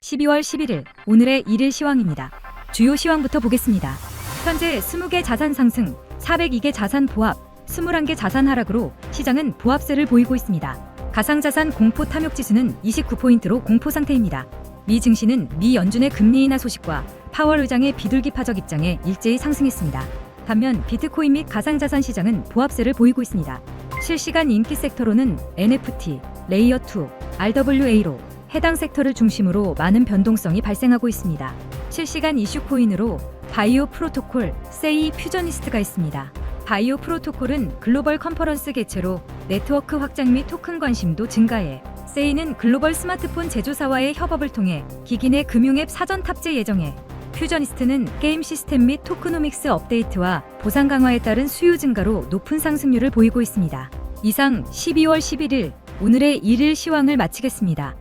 12월 11일 오늘의 일일 시황입니다. 주요 시황부터 보겠습니다. 현재 20개 자산 상승, 402개 자산 보합, 21개 자산 하락으로 시장은 보합세를 보이고 있습니다. 가상자산 공포 탐욕 지수는 29포인트로 공포 상태입니다. 미 증시는 미 연준의 금리 인하 소식과 파월 의장의 비둘기 파적 입장에 일제히 상승했습니다. 반면 비트코인 및 가상자산 시장은 보합세를 보이고 있습니다. 실시간 인기 섹터로는 NFT, 레이어 2, RWA로 해당 섹터를 중심으로 많은 변동성이 발생하고 있습니다. 실시간 이슈 코인으로 바이오 프로토콜, 세이 퓨저니스트가 있습니다. 바이오 프로토콜은 글로벌 컨퍼런스 개최로 네트워크 확장 및 토큰 관심도 증가해 세이는 글로벌 스마트폰 제조사와의 협업을 통해 기기 내 금융앱 사전 탑재 예정에 퓨저니스트는 게임 시스템 및 토크노믹스 업데이트와 보상 강화에 따른 수요 증가로 높은 상승률을 보이고 있습니다. 이상 12월 11일 오늘의 일일 시황을 마치겠습니다.